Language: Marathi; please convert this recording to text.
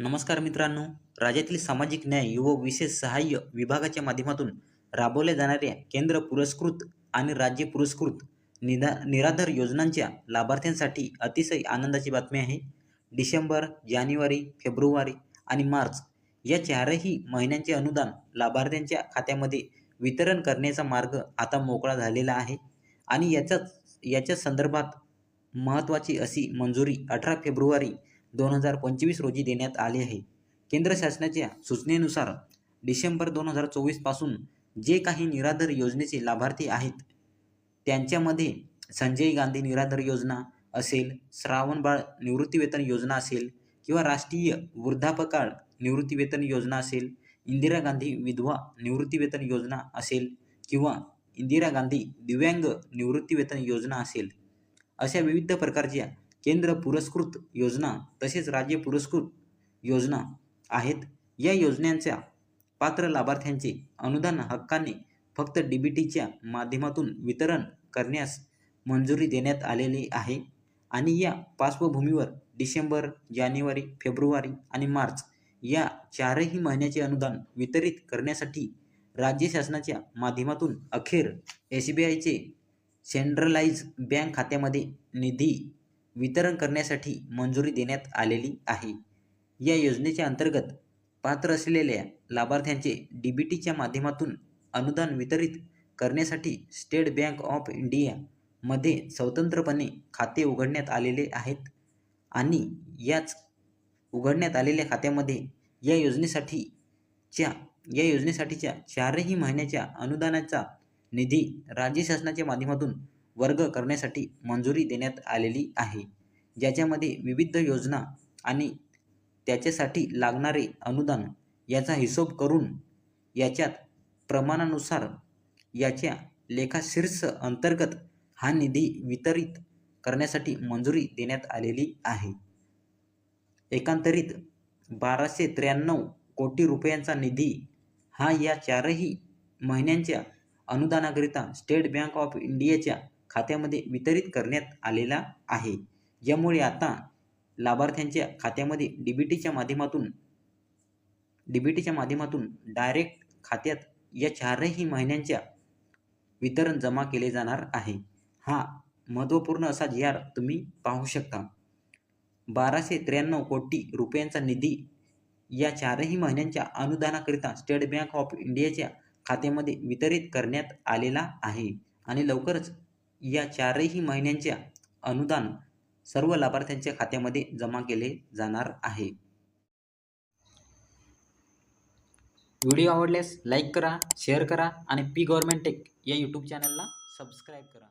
नमस्कार मित्रांनो. राज्यातील सामाजिक न्याय व विशेष सहाय्य विभागाच्या माध्यमातून राबवल्या जाणाऱ्या केंद्र पुरस्कृत आणि राज्य पुरस्कृत निधा निराधार योजनांच्या लाभार्थ्यांसाठी अतिशय आनंदाची बातमी आहे. डिसेंबर जानेवारी फेब्रुवारी आणि मार्च या चारही महिन्यांचे अनुदान लाभार्थ्यांच्या खात्यामध्ये वितरण करण्याचा मार्ग आता मोकळा झालेला आहे आणि याच्याच याच्या संदर्भात महत्त्वाची अशी मंजुरी अठरा फेब्रुवारी दोन हजार पंचवीस रोजी देण्यात आले आहे. केंद्र शासनाच्या सूचनेनुसार डिसेंबर दोन हजार चोवीसपासून जे काही निराधार योजनेचे लाभार्थी आहेत त्यांच्यामध्ये संजय गांधी निराधार योजना असेल श्रावणबाळ निवृत्तीवेतन योजना असेल किंवा राष्ट्रीय वृद्धापकाळ निवृत्तीवेतन योजना असेल इंदिरा गांधी विधवा निवृत्तीवेतन योजना असेल किंवा इंदिरा गांधी दिव्यांग निवृत्तीवेतन योजना असेल अशा विविध प्रकारच्या केंद्र पुरस्कृत योजना तसेच राज्य पुरस्कृत योजना आहेत. या योजनांच्या पात्र लाभार्थ्यांचे अनुदान हक्काने फक्त डी बी टीच्या माध्यमातून वितरण करण्यास मंजुरी देण्यात आलेली आहे. आणि या पार्श्वभूमीवर डिसेंबर जानेवारी फेब्रुवारी आणि मार्च या चारही महिन्याचे अनुदान वितरित करण्यासाठी राज्य शासनाच्या माध्यमातून अखेर एस बी आयचे सेंट्रलाइज बँक खात्यामध्ये निधी वितरण करण्यासाठी मंजुरी देण्यात आलेली आहे. या योजनेच्या अंतर्गत पात्र असलेल्या लाभार्थ्यांचे डी बी टीच्या माध्यमातून अनुदान वितरित करण्यासाठी स्टेट बँक ऑफ इंडियामध्ये स्वतंत्रपणे खाते उघडण्यात आलेले आहेत आणि याच उघडण्यात आलेल्या खात्यामध्ये या योजनेसाठीच्या या योजनेसाठीच्या चारही महिन्याच्या अनुदानाचा निधी राज्य शासनाच्या माध्यमातून वर्ग करण्यासाठी मंजुरी देण्यात आलेली आहे. ज्याच्यामध्ये विविध योजना आणि त्याच्यासाठी लागणारे अनुदान याचा हिशोब करून याच्यात प्रमाणानुसार याच्या लेखाशीर्ष अंतर्गत हा निधी वितरित करण्यासाठी मंजुरी देण्यात आलेली आहे. एकांतरित बाराशे त्र्याण्णव कोटी रुपयांचा निधी हा या चारही महिन्यांच्या अनुदानाकरिता स्टेट बँक ऑफ इंडियाच्या खात्यामध्ये वितरित करण्यात आलेला आहे. ज्यामुळे आता लाभार्थ्यांच्या खात्यामध्ये डी बी टीच्या माध्यमातून डी बी टीच्या माध्यमातून डायरेक्ट खात्यात या चारही महिन्यांच्या वितरण जमा केले जाणार आहे. हा महत्त्वपूर्ण असा जी आर तुम्ही पाहू शकता. बाराशे त्र्याण्णव कोटी रुपयांचा निधी या चारही महिन्यांच्या अनुदानाकरिता स्टेट बँक ऑफ इंडियाच्या खात्यामध्ये वितरित करण्यात आलेला आहे आणि लवकरच या चारही महिन्यांच्या अनुदान सर्व लाभार्थ्यांच्या खात्यामध्ये जमा केले जाणार आहे. व्हिडिओ आवडल्यास लाईक करा शेअर करा आणि पी गव्हर्मेंट टेक या यूट्यूब चॅनलला सबस्क्राईब करा.